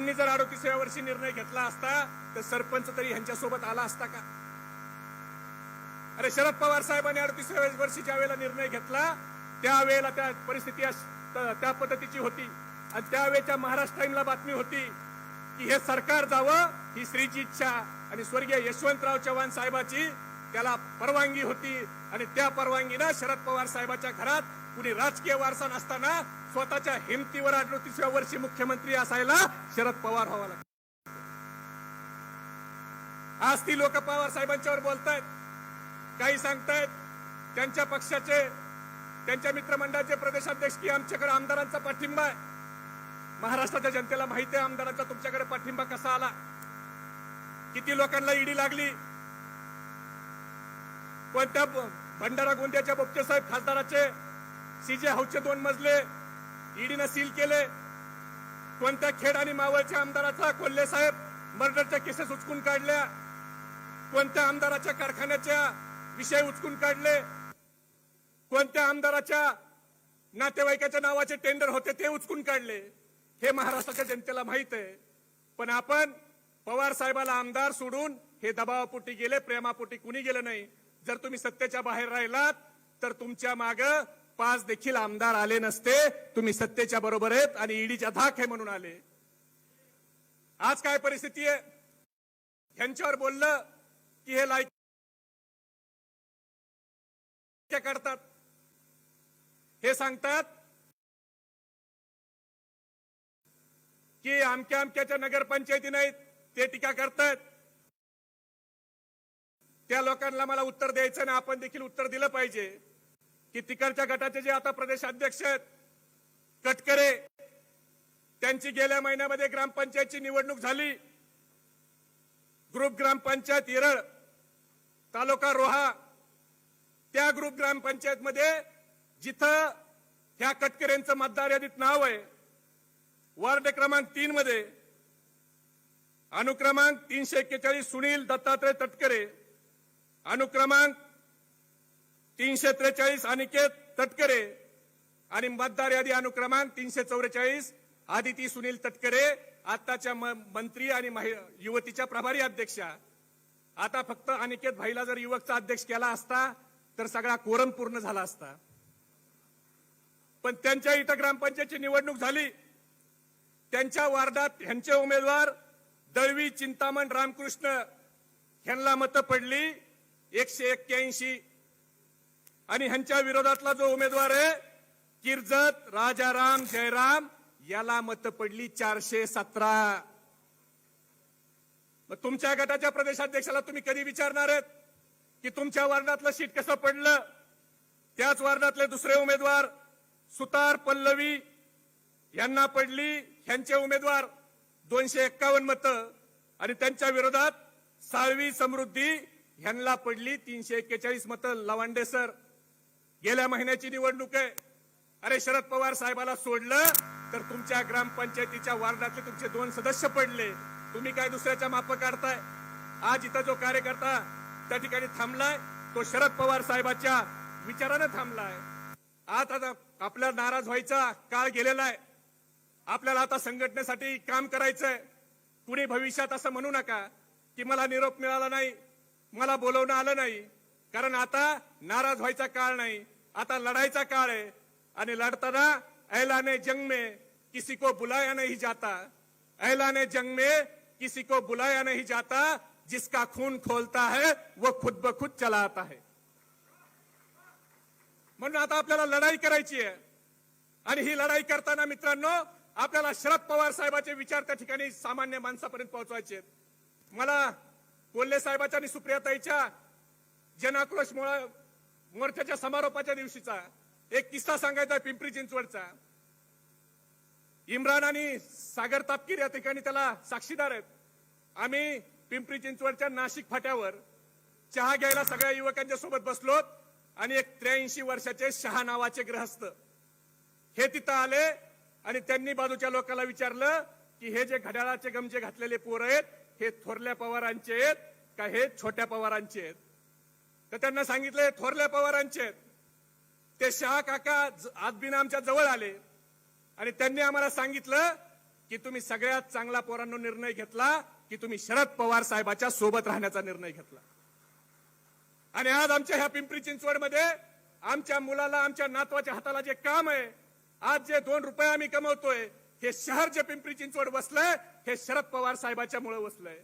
यांनी जर अडोतीसव्या वर्षी निर्णय घेतला असता तर सरपंच तरी ह्यांच्यासोबत आला असता का? अरे शरद पवार साहेबांनी अडतीसव्या वर्षी ज्या वेळेला निर्णय घेतला त्यावेळेला त्या परिस्थिती त्या पद्धतीची होती. आणि त्यावेळेच्या महाराष्ट्र टाइमला बातमी होती की हे सरकार जावं ही श्रीची इच्छा. आणि स्वर्गीय यशवंतराव चव्हाण साहेबाची त्याला परवानगी होती. आणि त्या परवानगीनं शरद पवार साहेबाच्या घरात कुणी राजकीय वारसा नसताना स्वतःच्या हिमतीवर अडतीसव्या वर्षी मुख्यमंत्री असायला शरद पवार व्हावा लागला. आज ती लोक पवार साहेबांच्यावर बोलतायत काही सांगतायत. त्यांच्या पक्षाचे त्यांच्या मित्रमंडळाचे प्रदेशाध्यक्ष की आमच्याकडे आमदारांचा पाठिंबा आहे. महाराष्ट्राच्या जनतेला माहिती आहे आमदारांचा तुमच्याकडे पाठिंबा कसा आला. किती लोकांना ईडी लागली. कोणत्या भंडारा गोंदियाच्या बोपचे साहेब खासदाराचे सीजे हाऊसचे दोन मजले ईडीनं सील केले. कोणत्या खेड आणि मावळच्या आमदाराचा? कोल्हे साहेब मर्डरच्या केसेस उचकून काढल्या. कोणत्या आमदाराच्या कारखान्याच्या विषय उचकून काढले? कोणत्या आमदाराच्या नातेवाईकाच्या नावाचे टेंडर होते ते उचकून काढले? हे महाराष्ट्राच्या जनतेला माहीत आहे. पण आपण पवार साहेबाला आमदार सोडून हे दबावापोटी गेले प्रेमापोटी कुणी गेलं नाही. जर तुम्ही सत्तेच्या बाहेर राहिलात तर तुमच्या मागं पाच देखील आमदार आले नसते तुम्ही सत्तेच्या बरोबर आहेत आणि ईडीच्या धाक आहे म्हणून आले. आज काय परिस्थिती आहे? ह्यांच्यावर बोललं की हे लायक करतात. हे सांगतात की आमक्या आमक्याच्या नगरपंचायती नाहीत ते टीका करतायत. त्या लोकांना मला उत्तर द्यायचं ना आपण देखील उत्तर दिलं पाहिजे. की तिकडच्या गटाचे जे आता प्रदेशाध्यक्ष आहेत कटकरे त्यांची गेल्या महिन्यामध्ये ग्रामपंचायतची निवडणूक झाली. ग्रुप ग्रामपंचायत येरळ तालुका रोहा त्या ग्रुप ग्रामपंचायत मध्ये जिथं ह्या कटकरेंचं मतदार यादीत नाव आहे वार्ड क्रमांक तीन मध्ये अनुक्रमांक तीनशे एक्केचाळीस सुनील दत्तात्रय तटकरे अनुक्रमांक तीनशे त्रेचाळीस अनिकेत तटकरे आणि मतदार यादी अनुक्रमांक तीनशे चौवेचाळीस. आदिती सुनील तटकरे आताच्या म- मंत्री आणि युवतीच्या प्रभारी अध्यक्षा. आता फक्त अनिकेत भाईला जर युवकचा अध्यक्ष केला असता तर सगळा कोरम पूर्ण झाला असता. पण त्यांच्या इथं ग्रामपंचायतची निवडणूक झाली. त्यांच्या वार्डात ह्यांचे उमेदवार दळवी चिंतामण रामकृष्ण ह्यांना मतं पडली. एकशे एक्क्याऐंशी आणि ह्यांच्या विरोधातला जो उमेदवार आहे किर्जत राजाराम जयराम याला मतं पडली चारशे सतरा. मग तुमच्या गटाच्या प्रदेशाध्यक्षाला तुम्ही कधी विचारणार आहेत की तुमच्या वार्डातलं सीट कसं पडलं? त्याच वार्डातले दुसरे उमेदवार सुतार पल्लवी यांना पडली ह्यांचे उमेदवार दोनशे एक्कावन्न मतं. आणि त्यांच्या विरोधात साळवी समृद्धी ह्यांना पडली तीनशे एक्केचाळीस मतं. लवांडे सर गेल्या महिन्याची निवडणूक आहे. अरे शरद पवार साहेबाला सोडलं तर तुमच्या ग्रामपंचायतीच्या वार्डातले तुमचे दोन सदस्य पडले. तुम्ही काय दुसऱ्याच्या माप काढताय? आज इथं जो कार्यकर्ता त्या ठिकाणी थांबलाय तो शरद पवार साहेबाच्या विचारानं थांबलाय. आज आता आपल्या नाराज व्हायचा काळ गेलेला आहे. आपल्याला आता संघटनेसाठी काम करायचंय. कुणी भविष्यात असं म्हणू नका की मला निरोप मिळाला नाही मला बोलवणं आलं नाही. कारण आता नाराज व्हायचा काळ नाही आता लढायचा काळ आहे. आणि लढताना ऐलाने जंग में किसी को बुलाया नहीं जाता. ऐलाने जंग में किसी को बुलाया नहीं जाता. जिसका खून खोलता है वो खुद ब खुद चला आता है. म्हणून आता आपल्याला लढाई करायची आहे. आणि ही लढाई करताना मित्रांनो आपल्याला शरद पवार साहेबांचे विचार त्या ठिकाणी सामान्य माणसापर्यंत पोहोचवायचे आहेत. मला कोल्हे साहेबाच्या आणि सुप्रियाताईच्या जनाक्रोश मोळा- मोर्चाच्या समारोपाच्या दिवशीचा एक किस्सा सांगायचा पिंपरी चिंचवडचा. इम्रान आणि सागर तापकीर या ठिकाणी त्याला साक्षीदार आहेत. आम्ही पिंपरी चिंचवडच्या नाशिक फाट्यावर चहा घ्यायला सगळ्या युवकांच्या सोबत बसलोत आणि एक त्र्याऐंशी वर्षाचे शहा नावाचे ग्रहस्थ हे तिथं आले आणि त्यांनी बाजूच्या लोकांना विचारलं की हे जे घड्याळाचे गमजे घातलेले पोर आहेत हे थोरल्या पवारांचे आहेत का हे छोट्या पवारांचे आहेत? तर त्यांना सांगितलं थोरल्या पवारांचे ते शहा काका ज- आमच्या जवळ आले. आणि त्यांनी आम्हाला सांगितलं की तुम्ही सगळ्यात चांगला पोरांनो निर्णय घेतला की तुम्ही शरद पवार साहेबाच्या सोबत राहण्याचा निर्णय घेतला. आणि आज आमच्या ह्या पिंपरी चिंचवडमध्ये आमच्या मुलाला आमच्या नातवाच्या हाताला जे काम आहे आज जे दोन रुपये आम्ही कमवतोय हे शहर जे पिंपरी चिंचवड बसलंय हे शरद पवार साहेबाच्या मुळे बसलंय